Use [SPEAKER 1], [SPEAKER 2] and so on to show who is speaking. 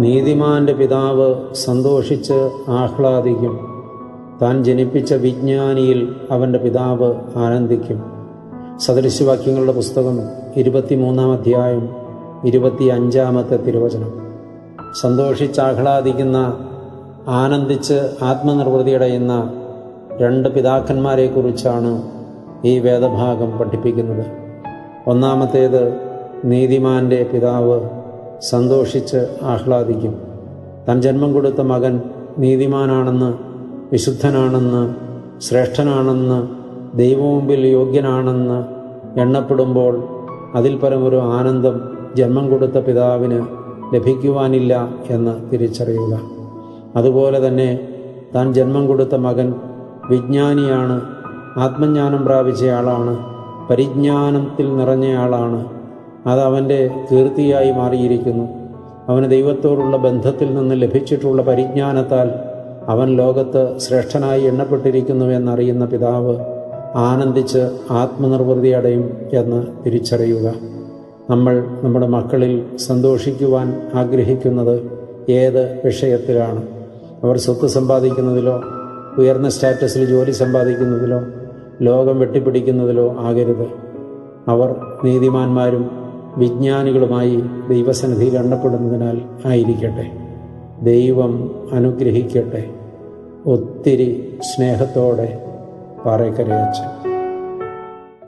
[SPEAKER 1] നീതിമാന്റെ പിതാവ് സന്തോഷിച്ച് ആഹ്ലാദിക്കും. താൻ ജനിപ്പിച്ച വിജ്ഞാനിയിൽ അവന്റെ പിതാവ് ആനന്ദിക്കും. സദൃശവാക്യങ്ങളുടെ പുസ്തകം ഇരുപത്തിമൂന്നാം അധ്യായം ഇരുപത്തി അഞ്ചാമത്തെ തിരുവചനം സന്തോഷിച്ചാഹ്ലാദിക്കുന്ന ആനന്ദിച്ച് ആത്മനിർവൃതിയടയുന്ന രണ്ട് പിതാക്കന്മാരെക്കുറിച്ചാണ് ഈ വേദഭാഗം പഠിപ്പിക്കുന്നത്. ഒന്നാമത്തേത് നീതിമാന്റെ പിതാവ് സന്തോഷിച്ച് ആഹ്ലാദിക്കും. താൻ ജന്മം കൊടുത്ത മകൻ നീതിമാനാണെന്ന് വിശുദ്ധനാണെന്ന് ശ്രേഷ്ഠനാണെന്ന് ദൈവമുമ്പിൽ യോഗ്യനാണെന്ന് എണ്ണപ്പെടുമ്പോൾ അതിൽ പരമൊരു ആനന്ദം ജന്മം കൊടുത്ത പിതാവിന് ലഭിക്കുവാനില്ല എന്ന് തിരിച്ചറിയുക. അതുപോലെ തന്നെ താൻ ജന്മം കൊടുത്ത മകൻ വിജ്ഞാനിയാണ് ആത്മജ്ഞാനം പ്രാപിച്ചയാളാണ് പരിജ്ഞാനത്തിൽ നിറഞ്ഞയാളാണ്. അത് അവന്റെ കീർത്തിയായി മാറിയിരിക്കുന്നു. അവന് ദൈവത്തോടുള്ള ബന്ധത്തിൽ നിന്ന് ലഭിച്ചിട്ടുള്ള പരിജ്ഞാനത്താൽ അവൻ ലോകത്ത് ശ്രേഷ്ഠനായി എണ്ണപ്പെട്ടിരിക്കുന്നു എന്നറിയുന്ന പിതാവ് ആനന്ദിച്ച് ആത്മനിർവൃതി അടയും എന്ന് തിരിച്ചറിയുക. നമ്മൾ നമ്മുടെ മക്കളിൽ സന്തോഷിക്കുവാൻ ആഗ്രഹിക്കുന്നത് ഏത് വിഷയത്തിലാണ്? അവർ സ്വത്ത് സമ്പാദിക്കുന്നതിലോ ഉയർന്ന സ്റ്റാറ്റസിൽ ജോലി സമ്പാദിക്കുന്നതിലോ ലോകം വെട്ടിപ്പിടിക്കുന്നതിലോ ആകരുത്. അവർ നീതിമാന്മാരും വിജ്ഞാനികളുമായി ദൈവസന്നിധിയിൽ എണ്ണപ്പെടുന്നതിനാൽ ആയിരിക്കട്ടെ. ദൈവം അനുഗ്രഹിക്കട്ടെ. ഒത്തിരി സ്നേഹത്തോടെ പാറേക്കരയച്ചൻ